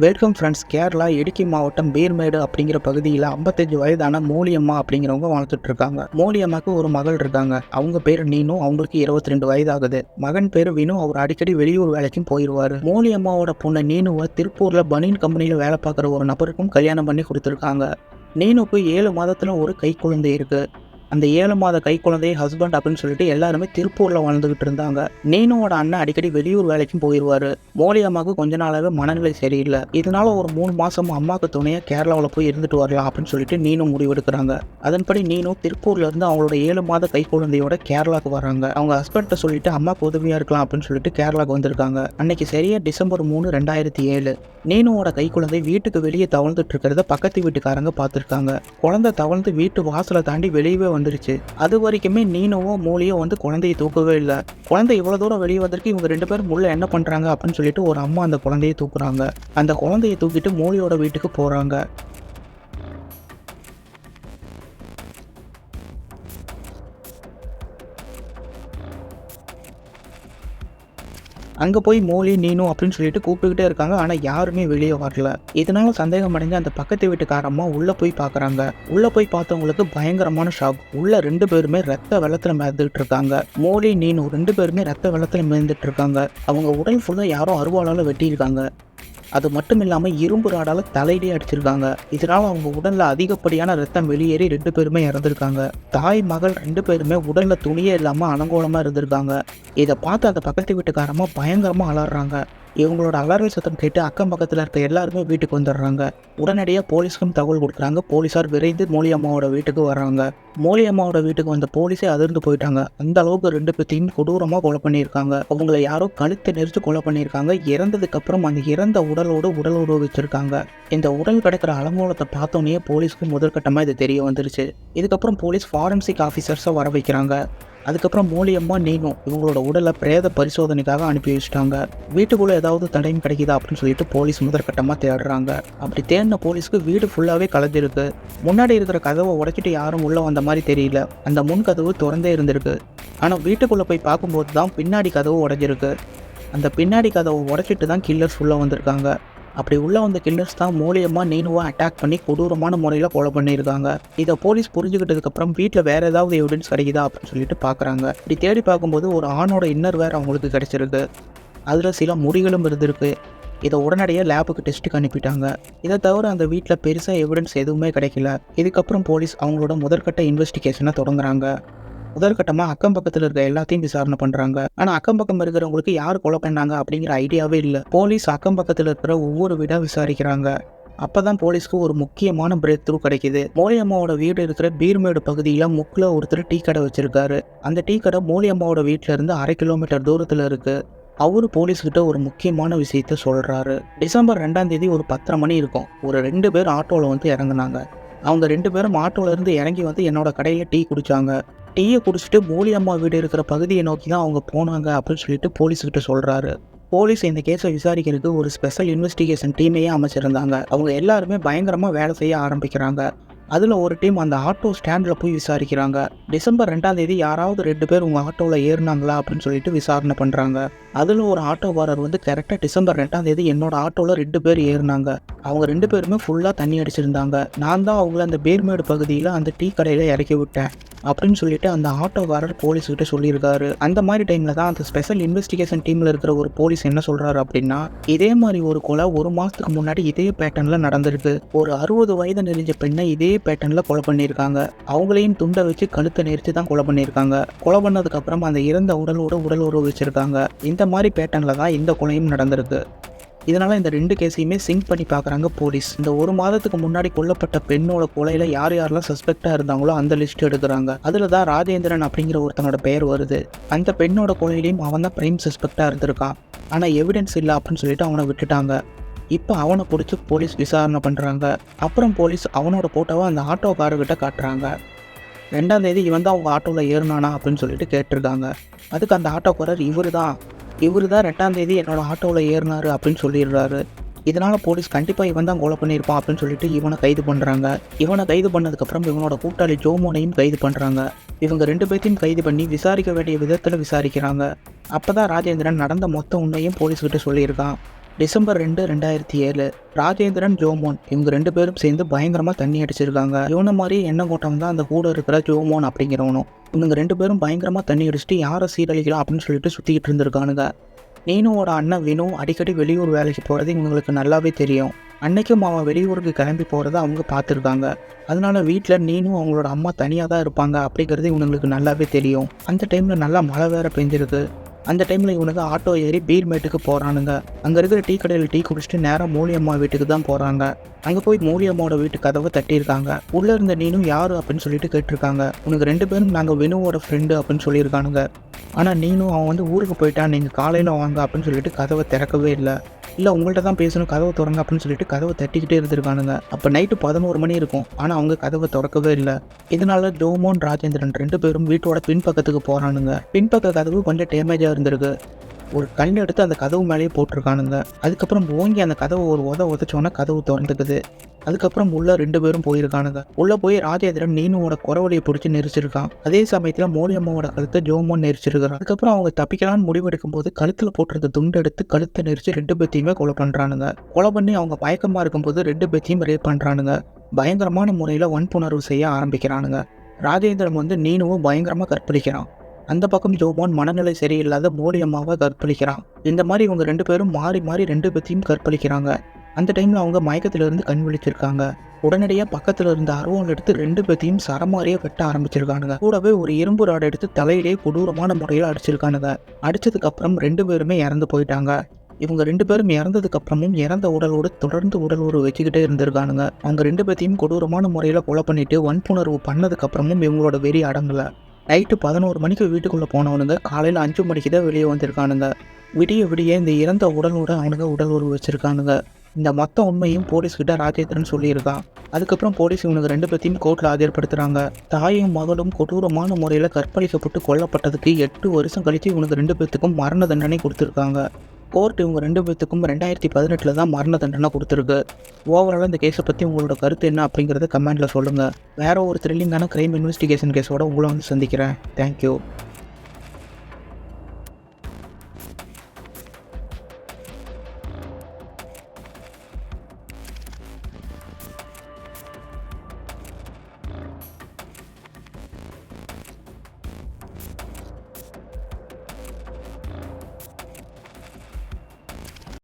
Welcome friends Kerala இடுக்கி மாவட்டம் பீர்மேடு அப்படிங்கிற பகுதியில் 55 வயதான மோலியம்மா அப்படிங்கிறவங்க வாழ்ந்துட்டு இருக்காங்க மோலியம்மாக்கு ஒரு மகள் இருக்காங்க. அவங்க பேர் நீனு அவங்களுக்கு இருபத்தி ரெண்டு வயதாகுது. மகன் பேர் வினு அவர் அடிக்கடி வெளியூர் வேலைக்கும் போயிடுவாரு மோலியம்மாவோட பொண்ணை நீனுவை திருப்பூரில் பனியன் கம்பெனியில் வேலை பார்க்குற ஒரு நபருக்கும் கல்யாணம் பண்ணி கொடுத்துருக்காங்க. நீனுக்கு ஏழு மாதத்தில் ஒரு கை குழந்தை இருக்குது அந்த ஏழு மாத கை குழந்தை ஹஸ்பண்ட் அப்படின்னு சொல்லிட்டு எல்லாருமே திருப்பூர்ல வாழ்ந்துகிட்டு இருந்தாங்க. நீனுவோட அண்ணன் அடிக்கடி வெளியூர் வேலைக்கும் போயிடுவாரு மோலி அம்மாவுக்கு கொஞ்ச நாளாவே மனநிலை சரியில்லை. இதனால ஒரு மூணு மாசம் அம்மாவுக்கு துணையா கேரளாவில் போய் இருந்துட்டு வரலாம் அப்படின்னு சொல்லிட்டு நீனும் முடிவெடுக்கிறாங்க. அதன்படி நீனும் திருப்பூர்ல இருந்து அவங்களோட ஏழு மாத கை குழந்தையோட கேரளாக்கு வராங்க. அவங்க ஹஸ்பண்ட சொல்லிட்டு அம்மாவுக்கு உதவியா இருக்கலாம் அப்படின்னு சொல்லிட்டு கேரளாக்கு வந்திருக்காங்க. அன்னைக்கு சரியா டிசம்பர் மூணு ரெண்டாயிரத்தி ஏழு. நீனுவோட கை குழந்தை வீட்டுக்கு வெளியே தவழ்ந்துட்டு இருக்கிறத பக்கத்து வீட்டுக்காரங்க பார்த்துருக்காங்க. குழந்தை தவழ்ந்து வீட்டு வாசலை தாண்டி வெளியவே வந்துருச்சு. அது வரைக்குமே நீனவும் மூலியும் வந்து குழந்தையை தூக்கவே இல்லை. குழந்தை இவ்வளோ தூரம் வெளியே வந்திருக்கு இவங்க ரெண்டு பேரும் உள்ள என்ன பண்ணுறாங்க அப்படின்னு சொல்லிட்டு ஒரு அம்மா அந்த குழந்தையை தூக்குறாங்க. அந்த குழந்தையை தூக்கிட்டு மூலியோட வீட்டுக்கு போகிறாங்க அங்கே போய் மோலி நீனு அப்படின்னு சொல்லிட்டு கூப்பிட்டுக்கிட்டே இருக்காங்க. ஆனால் யாருமே வெளியே வரல. இதனால சந்தேகம் அடைஞ்ச அந்த பக்கத்து வீட்டுக்காரம்மா உள்ளே போய் பார்க்குறாங்க உள்ளே போய் பார்த்தவங்களுக்கு பயங்கரமான ஷாக் உள்ள ரெண்டு பேருமே ரத்த வெள்ளத்தில் மிதந்துட்டு இருக்காங்க. மோலி நீனு ரெண்டு பேருமே ரத்த வெள்ளத்தில் மிதந்துட்டு இருக்காங்க. அவங்க உடல் ஃபுல்லாக யாரோ அருவாளால் வெட்டியிருக்காங்க. அது மட்டும் இல்லாமல் இரும்பு ராடால் தலையிடே அடிச்சிருக்காங்க. இதனால் அவங்க உடலில் அதிகப்படியான ரத்தம் வெளியேறி ரெண்டு பேருமே இறந்துருக்காங்க. தாய் மகள் ரெண்டு பேருமே உடலில் துணியே இல்லாமல் அலங்கோலமாக இருந்திருக்காங்க. இதை பார்த்து அந்த பக்கத்து வீட்டுக்காரமாக பயங்கரமாக அலறாங்க. இவங்களோட அலறல் சத்தம் கேட்டு அக்கம் பக்கத்தில் இருக்க எல்லாருமே வீட்டுக்கு வந்துடுறாங்க. உடனடியாக போலீஸ்க்கும் தகவல் கொடுக்குறாங்க. போலீஸார் விரைந்து மோலியம்மாவோட வீட்டுக்கு வர்றாங்க. மோலியம்மாவோட வீட்டுக்கு வந்த போலீஸே அதிர்ந்து போயிட்டாங்க. அந்த அளவுக்கு ரெண்டு பேர்த்தையும் கொடூரமாக கொலை பண்ணியிருக்காங்க. அவங்கள யாரோ கழுத்தை நெரிச்சு கொலை பண்ணியிருக்காங்க. இறந்ததுக்கப்புறம் அந்த இறந்த உடலோடு உடல் உருவ வச்சிருக்காங்க இந்த உடல் கிடைக்கிற அலங்கோலத்தை பார்த்தோன்னே போலீஸ்க்கு முதற்கட்டமாக இது தெரிய வந்துருச்சு. இதுக்கப்புறம் போலீஸ் ஃபாரன்சிக் ஆஃபீஸர்ஸை வர வைக்கிறாங்க. அதுக்கப்புறம் மூலியமாக நீனும் இவங்களோட உடலை பிரேத பரிசோதனைக்காக அனுப்பி வச்சுட்டாங்க. வீட்டுக்குள்ளே ஏதாவது தடையும் கிடைக்குதா அப்படின்னு சொல்லிட்டு போலீஸ் முதற்கட்டமாக தேடுறாங்க. அப்படி தேடின போலீஸ்க்கு வீடு ஃபுல்லாகவே கலைஞ்சிருக்கு முன்னாடி இருக்கிற கதவை உடைச்சிட்டு யாரும் உள்ளே வந்த மாதிரி தெரியல. அந்த முன் கதவு திறந்தே இருந்திருக்கு. ஆனால் வீட்டுக்குள்ளே போய் பார்க்கும்போது தான் பின்னாடி கதவு உடைஞ்சிருக்கு. அந்த பின்னாடி கதவை உடைச்சிட்டு தான் கில்லர்ஸ் உள்ளே வந்திருக்காங்க. அப்படி உள்ள வந்த கில்லர்ஸ் தான் மூலியமாக நீனுவா அட்டாக் பண்ணி கொடூரமான முறையில் கொலை பண்ணியிருக்காங்க. இதை போலீஸ் புரிஞ்சுக்கிட்டதுக்கு அப்புறம் வீட்டில் வேற ஏதாவது எவிடன்ஸ் கிடைக்குதா அப்படின்னு சொல்லிட்டு பார்க்குறாங்க இப்படி தேடி பார்க்கும்போது ஒரு ஆணோட இன்னர் வேறு அவங்களுக்கு கிடைச்சிருக்கு. அதில் சில முடிகளும் இருந்திருக்கு. இதை உடனடியாக லேபுக்கு டெஸ்ட்டுக்கு அனுப்பிட்டாங்க. இதை தவிர அந்த வீட்டில் பெருசாக எவிடன்ஸ் எதுவுமே கிடைக்கல. இதுக்கப்புறம் போலீஸ் அவங்களோட முதற்கட்ட இன்வெஸ்டிகேஷனை தொடங்குறாங்க. முதற்கட்டமாக அக்கம் பக்கத்தில் இருக்க எல்லாத்தையும் விசாரணை பண்ணுறாங்க ஆனால் அக்கம் பக்கம் இருக்கிறவங்களுக்கு யார் கொலை பண்ணாங்க அப்படிங்கிற ஐடியாவே இல்லை. போலீஸ் அக்கம் பக்கத்தில் இருக்கிற ஒவ்வொரு வீடாக விசாரிக்கிறாங்க. அப்பதான் போலீஸ்க்கு ஒரு முக்கியமான பிரேக் த்ரூ கிடைக்குது. மோலியம்மாவோட வீடு இருக்கிற பீர்மேடு பகுதியில் முக்கில் ஒருத்தர் டீ கடை வச்சிருக்காரு. அந்த டீ கடை மோலியம்மாவோட வீட்டில இருந்து அரை கிலோமீட்டர் தூரத்தில் இருக்கு. அவரு போலீஸ்கிட்ட ஒரு முக்கியமான விஷயத்த சொல்றாரு. டிசம்பர் ரெண்டாம் தேதி ஒரு பத்தரை மணி இருக்கும். ஒரு ரெண்டு பேர் ஆட்டோவில் வந்து இறங்குனாங்க. அவங்க ரெண்டு பேரும் ஆட்டோல இருந்து இறங்கி வந்து என்னோட கடையில் டீ குடிச்சாங்க. டீயை குடிச்சிட்டு மூலியம்மா வீடு இருக்கிற பகுதியை நோக்கி தான் அவங்க போனாங்க அப்படின்னு சொல்லிட்டு போலீஸ்கிட்ட சொல்கிறாரு போலீஸ் இந்த கேஸை விசாரிக்கிறதுக்கு ஒரு ஸ்பெஷல் இன்வெஸ்டிகேஷன் டீமையே அமைச்சிருந்தாங்க. அவங்க எல்லாருமே பயங்கரமாக வேலை செய்ய ஆரம்பிக்கிறாங்க. அதில் ஒரு டீம் அந்த ஆட்டோ ஸ்டாண்டில் போய் விசாரிக்கிறாங்க. டிசம்பர் ரெண்டாம் தேதி யாராவது ரெண்டு பேர் உங்கள் ஆட்டோவில் ஏறினாங்களா அப்படின்னு சொல்லிட்டு விசாரணை பண்ணுறாங்க அதில் ஒரு ஆட்டோக்காரர் வந்து கரெக்டாக டிசம்பர் ரெண்டாம் தேதி என்னோட ஆட்டோவில் ரெண்டு பேர் ஏறினாங்க. அவங்க ரெண்டு பேருமே ஃபுல்லாக தண்ணி அடிச்சிருந்தாங்க. நான் தான் அவங்கள அந்த பேர்மேடு பகுதியில் அந்த டீ கடையில் இறக்கி விட்டேன். அப்படின்னு சொல்லிட்டு அந்த ஆட்டோக்காரர் போலீஸ்கிட்ட சொல்லியிருக்காரு. அந்த மாதிரி டைமில் தான் அந்த ஸ்பெஷல் இன்வெஸ்டிகேஷன் டீமில் இருக்கிற ஒரு போலீஸ் என்ன சொல்கிறாரு அப்படின்னா இதே மாதிரி ஒரு கொலை ஒரு மாதத்துக்கு முன்னாடி இதே பேட்டர்னில் நடந்திருக்கு. ஒரு அறுபது வயது நெறிஞ்ச பெண்ணை இதே பேட்டர்னில் கொலை பண்ணியிருக்காங்க. அவங்களையும் துண்டை வச்சு கழுத்தை நெரிச்சு தான் கொலை பண்ணியிருக்காங்க. கொலை பண்ணதுக்கப்புறம் அந்த இறந்த உடலோட உடல் உறவு வச்சுருக்காங்க. இந்த மாதிரி பேட்டர்னில் தான் இந்த கொலையும் நடந்திருக்கு. இதனால் இந்த ரெண்டு கேஸையுமே சிங்க் பண்ணி பார்க்குறாங்க போலீஸ். இந்த ஒரு மாதத்துக்கு முன்னாடி கொல்லப்பட்ட பெண்ணோட கொலையில் யார் யாரெல்லாம் சஸ்பெக்டாக இருந்தாங்களோ அந்த லிஸ்ட் எடுக்கிறாங்க. அதில் தான் ராஜேந்திரன் அப்படிங்கிற ஒருத்தனோட பெயர் வருது. அந்த பெண்ணோட கொலையிலையும் அவன் தான் பிரைம் சஸ்பெக்டாக இருந்திருக்கான் ஆனால் எவிடன்ஸ் இல்லை அப்படின்னு சொல்லிட்டு அவனை விட்டுட்டாங்க. இப்போ அவனை பிடிச்சி போலீஸ் விசாரணை பண்ணுறாங்க அப்புறம் போலீஸ் அவனோட ஃபோட்டோவை அந்த ஆட்டோக்காரர்கிட்ட காட்டுறாங்க. ரெண்டாம் தேதி இவன் தான் அவங்க ஆட்டோவில் ஏறினானா அப்படின்னு சொல்லிட்டு கேட்டிருக்காங்க. அதுக்கு அந்த ஆட்டோக்காரர் இவர் தான் இவர் தான் ரெண்டாம் தேதி என்னோடய ஆட்டோவில் ஏறினாரு அப்படின்னு சொல்லிடுறாரு. இதனால் போலீஸ் கண்டிப்பாக இவன் தான் கொலை பண்ணியிருப்பான் அப்படின்னு சொல்லிட்டு இவனை கைது பண்ணுறாங்க இவனை கைது பண்ணதுக்கப்புறம் இவனோட கூட்டாளி ஜோமோனையும் கைது பண்ணுறாங்க இவங்க ரெண்டு பேர்த்தையும் கைது பண்ணி விசாரிக்க வேண்டிய விதத்தில் விசாரிக்கிறாங்க. அப்போ தான் ராஜேந்திரன் நடந்த மொத்த உண்மையும் போலீஸ்கிட்ட சொல்லியிருக்கான். டிசம்பர் ரெண்டு ரெண்டாயிரத்தி ஏழு. ராஜேந்திரன் ஜோமோன் இவங்க ரெண்டு பேரும் சேர்ந்து பயங்கரமாக தண்ணி அடிச்சிருக்காங்க. இவனை மாதிரி எண்ணெய் கூட்டம் தான் அந்த கூட இருக்கிற ஜோமோன் அப்படிங்கிறவனும். இவங்க ரெண்டு பேரும் பயங்கரமாக தண்ணி அடிச்சுட்டு யாரை சீரழிக்கலாம் அப்படின்னு சொல்லிட்டு சுற்றிக்கிட்டு இருந்திருக்கானுங்க. நீனுவோட அண்ணன் வினு அடிக்கடி வெளியூர் வேலைக்கு போகிறது இவங்களுக்கு நல்லாவே தெரியும். அன்னைக்கும் அவன் வெளியூருக்கு கிளம்பி போகிறத அவங்க பார்த்துருக்காங்க. அதனால வீட்டில் நீனும் அவங்களோட அம்மா தனியாக தான் இருப்பாங்க அப்படிங்கிறது இவங்களுக்கு நல்லாவே தெரியும். அந்த டைமில் நல்லா மழை வேற பெஞ்சிருக்கு. அந்த டைமில் இவனுக்கு ஆட்டோ ஏறி பீர்மேட்டுக்கு போகிறானுங்க அங்கே இருக்கிற டீ கடையில் டீ குடிச்சிட்டு நேராக மூலியம்மா வீட்டுக்கு தான் போகிறாங்க அங்கே போய் மூலியம்மாவோட வீட்டு கதவை தட்டியிருக்காங்க. உள்ளே இருந்த நீனும் யார் அப்படின்னு சொல்லிட்டு கேட்டிருக்காங்க. உனக்கு ரெண்டு பேரும் நாங்கள் வினுவோட ஃப்ரெண்டு அப்படின்னு சொல்லியிருக்கானுங்க. ஆனால் நீனும் அவன் வந்து ஊருக்கு போயிட்டான். நீங்கள் காலையில் வாங்க அப்படின்னு சொல்லிட்டு கதவை திறக்கவே இல்லை. இல்லை உங்கள்கிட்ட தான் பேசணும். கதவை திறங்க அப்படின்னு சொல்லிட்டு கதவை தட்டிக்கிட்டே இருந்திருக்கானுங்க. அப்போ நைட்டு பதினோரு மணி இருக்கும். ஆனால் அவங்க கதவை திறக்கவே இல்லை. இதனால ஜோமோன் ராஜேந்திரன் ரெண்டு பேரும் வீட்டோட பின்பக்கத்துக்கு போகிறானுங்க பின்பக்க கதவு கொஞ்சம் டேமேஜாக இருந்திருக்கு. ஒரு கல் எடுத்து அந்த கதவு மேலேயே போட்டிருக்கானுங்க. அதுக்கப்புறம் ஓங்கி அந்த கதவை ஒரு உத உதச்சோன்னா கதவு திறந்துக்குது. அதுக்கப்புறம் உள்ள ரெண்டு பேரும் போயிருக்கானுங்க. உள்ள போய் ராஜேந்திரன் நீனுவோட குறவழியை பிடிச்சி நெரிச்சிருக்கான். அதே சமயத்துல மோலியம்மாவோட கழுத்தை ஜோமோன் நெரிச்சிருக்கான் அதுக்கப்புறம் அவங்க தப்பிக்கலாம்னு முடிவெடுக்கும் போது கழுத்துல போட்டிருந்த துண்டு எடுத்து கழுத்தை நெரிச்சு ரெண்டு பேத்தையுமே கொலை பண்றானுங்க. கொலை பண்ணி அவங்க மயக்கமா இருக்கும்போது ரெண்டு பேத்தையும் ரேப் பண்றானுங்க. பயங்கரமான முறையில வன்புணர்வு செய்ய ஆரம்பிக்கிறானுங்க. ராஜேந்திரன் வந்து நீனுவும் பயங்கரமா கற்பழிக்கிறான். அந்த பக்கம் ஜோபான் மனநிலை சரியில்லாத மோடியம்மாவை கற்பழிக்கிறான். இந்த மாதிரி இவங்க ரெண்டு பேரும் மாறி மாறி ரெண்டு பேத்தையும் கற்பழிக்கிறாங்க. அந்த டைமில் அவங்க மயக்கத்திலிருந்து கண் விழிச்சிருக்காங்க. உடனடியாக பக்கத்தில் இருந்த அருவாள் எடுத்து ரெண்டு பேத்தையும் சரமாரியாக வெட்ட ஆரம்பிச்சிருக்கானுங்க. கூடவே ஒரு இரும்பு ராடு எடுத்து தலையிலே கொடூரமான முறையில் அடிச்சிருக்கானுங்க. அடிச்சதுக்கு அப்புறம் ரெண்டு பேருமே இறந்து போயிட்டாங்க. இவங்க ரெண்டு பேரும் இறந்ததுக்கு அப்புறமும் இறந்த உடலோடு தொடர்ந்து உடல் உறவு வச்சுக்கிட்டே இருந்திருக்கானுங்க. அவங்க ரெண்டு பேத்தையும் கொடூரமான முறையில் கொலை பண்ணிட்டு வன்புணர்வு பண்ணதுக்கு அப்புறமும் இவங்களோட வெறி அடங்கலை. நைட்டு பதினோரு மணிக்கு வீட்டுக்குள்ளே போனவனுங்க காலையில் அஞ்சு மணிக்கு தான் வெளியே வந்திருக்கானுங்க. விடிய விடிய இந்த இறந்த உடலோட அவனுங்க உடல் உறவு வச்சுருக்கானுங்க. இந்த மொத்த உண்மையும் போலீஸ் கிட்ட ராஜேந்திரன் சொல்லியிருக்கான் அதுக்கப்புறம் போலீஸ் இவனுக்கு ரெண்டு பேர்த்தையும் கோர்ட்டில் ஆஜர்படுத்துகிறாங்க தாயும் மகளும் கொடூரமான முறையில் கற்பழிக்கப்பட்டு கொல்லப்பட்டதுக்கு எட்டு வருஷம் கழித்து இவனுக்கு ரெண்டு பேர்த்துக்கும் மரண தண்டனை கொடுத்துருக்காங்க. கோர்ட் இவங்க ரெண்டு பேர்த்துக்கும் ரெண்டாயிரத்தி பதினெட்டில் தான் மரண தண்டனை கொடுத்துருக்கு. ஓவராலாக இந்த கேஸை பற்றி உங்களோட கருத்து என்ன அப்படிங்கிறத கமெண்ட்டில் சொல்லுங்கள் வேற ஒரு த்ரில்லிங்கான க்ரைம் இன்வெஸ்டிகேஷன் கேஸோட உங்களை வந்து சந்திக்கிறேன். தேங்க்யூ